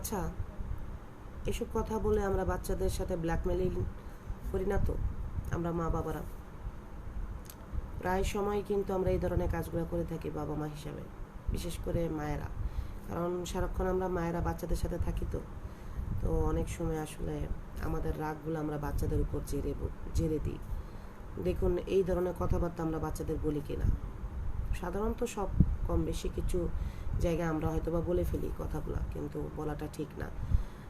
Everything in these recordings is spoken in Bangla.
আচ্ছা এসব কথা বলে আমরা বাচ্চাদের সাথে ব্ল্যাকমেলিং করি না তো? আমরা মা বাবারা। প্রায় সময় কিন্তু আমরা এই ধরনের কাজগুলো করে থাকি বাবা মা হিসাবে, বিশেষ করে মায়েরা। কারণ সারাক্ষণ আমরা মায়েরা বাচ্চাদের সাথে থাকি তো। তো অনেক সময় আসলে আমাদের রাগগুলো আমরা বাচ্চাদের উপর জেরে জেরে দিই। দেখুন, এই ধরনের কথাবার্তা আমরা বাচ্চাদের বলি কিনা? সাধারণত সব কম বেশি কিছু জায়গায় আমরা হয়তো বা বলে ফেলি কথাগুলো, কিন্তু বলাটা ঠিক না।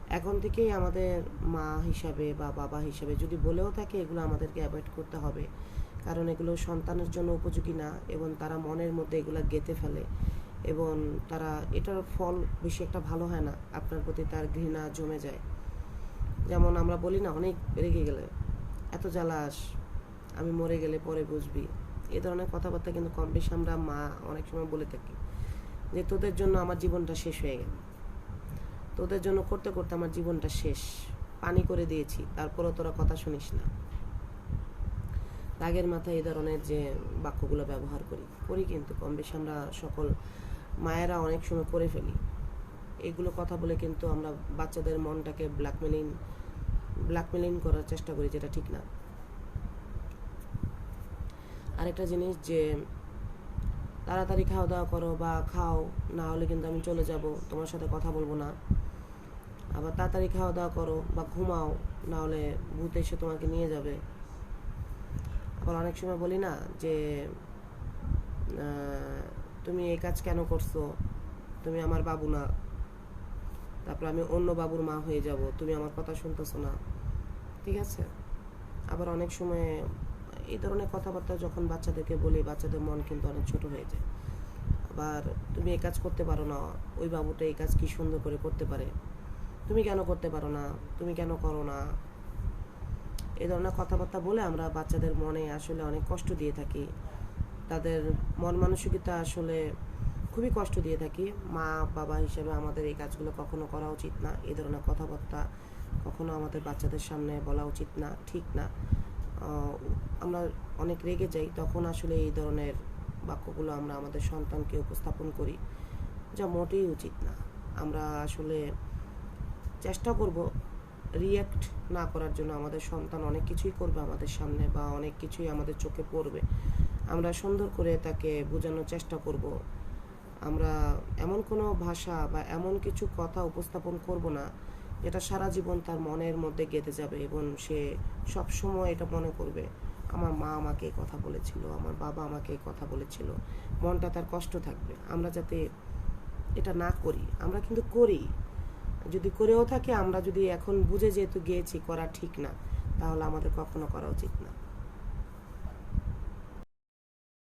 এখন থেকেই আমাদের মা হিসাবে বা বাবা হিসাবে যদি বলেও থাকে, এগুলো আমাদেরকে অ্যাভয়েড করতে হবে। কারণ এগুলো সন্তানের জন্য উপযোগী না, এবং তারা মনের মধ্যে এগুলো গেঁথে ফেলে। এবং তারা এটার ফল বেশি একটা ভালো হয় না, আপনার প্রতি তার ঘৃণা জমে যায়। যেমন আমরা বলি না, অনেক রেগে গেলে, এত জ্বালাস, আমি মরে গেলে পরে বুঝবি। এ ধরনের কথাবার্তা কিন্তু কম বেশি আমরা মা অনেক সময় বলে থাকি। যে তোদের জন্য আমার জীবনটা শেষ হয়ে গেল। তোদের জন্য করতে করতে আমার জীবনটা শেষ। পানি করে দিয়েছি, তারপরও তোরা কথা শুনিস না। রাগের মাথায় এই ধরনের যে বাক্যগুলো ব্যবহার করি করি কিন্তু কম বেশি আমরা সকল মায়েরা অনেক সময় করে ফেলি। এগুলো কথা বলে কিন্তু আমরা বাচ্চাদের মনটাকে ব্ল্যাকমেলিং ব্ল্যাকমেলিং করার চেষ্টা করি যেটা ঠিক না। আরেকটা জিনিস যে তাড়াতাড়ি খাওয়া দাওয়া করো বা খাও, না হলে কিন্তু আমি চলে যাব, তোমার সাথে কথা বলব না। আবার তাড়াতাড়ি খাওয়া দাওয়া করো বা ঘুমাও, না হলে ভূত এসে তোমাকে নিয়ে যাবে। আবার অনেক সময় বলি না যে তুমি এই কাজ কেন করছ? তুমি আমার বাবু না। তারপর আমি অন্য বাবুর মা হয়ে যাব, তুমি আমার কথা শুনতেছো না। ঠিক আছে? আবার অনেক সময় এই ধরনের কথাবার্তা যখন বাচ্চাদেরকে বলি, বাচ্চাদের মন কিন্তু অনেক ছোট হয়ে যায়। আবার তুমি এই কাজ করতে পারো না, ওই বাবুটা এই কাজ কি সুন্দর করে করতে পারে? তুমি কেন করতে পারো না? তুমি কেন করো না? এই ধরনের কথাবার্তা বলে আমরা বাচ্চাদের মনে আসলে অনেক কষ্ট দিয়ে থাকি। তাদের মন মানসিকতা আসলে খুবই কষ্ট দিয়ে থাকি। মা, বাবা হিসেবে আমাদের এই কাজগুলো কখনো করা উচিত না। এই ধরনের কথাবার্তা কখনো আমাদের বাচ্চাদের সামনে বলা উচিত না, ঠিক না। আমরা অনেক রেগে যাই, তখন আসলে এই ধরনের বাক্যগুলো আমরা আমাদের সন্তানকে উপস্থাপন করি, যা মোটেই উচিত না। আমরা আসলে চেষ্টা করব রিয়্যাক্ট না করার জন্য। আমাদের সন্তান অনেক কিছুই করবে আমাদের সামনে বা অনেক কিছুই আমাদের চোখে পড়বে। আমরা সুন্দর করে তাকে বোঝানোর চেষ্টা করব। আমরা এমন কোনো ভাষা বা এমন কিছু কথা উপস্থাপন করব না যেটা সারা জীবন তার মনের মধ্যে গেঁথে যাবে এবং সে সব সময় এটা মনে করবে, আমার মা আমাকে কথা বলেছিল, আমার বাবা আমাকে কথা বলেছিল। মনটা তার কষ্ট থাকবে। আমরা যাতে এটা না করি, আমরা কিন্তু করি। যদি করেও থাকে, আমরা যদি এখন বুঝে যেহেতু গিয়েছি, করা ঠিক না, তাহলে আমাদের কখনো করা উচিত না।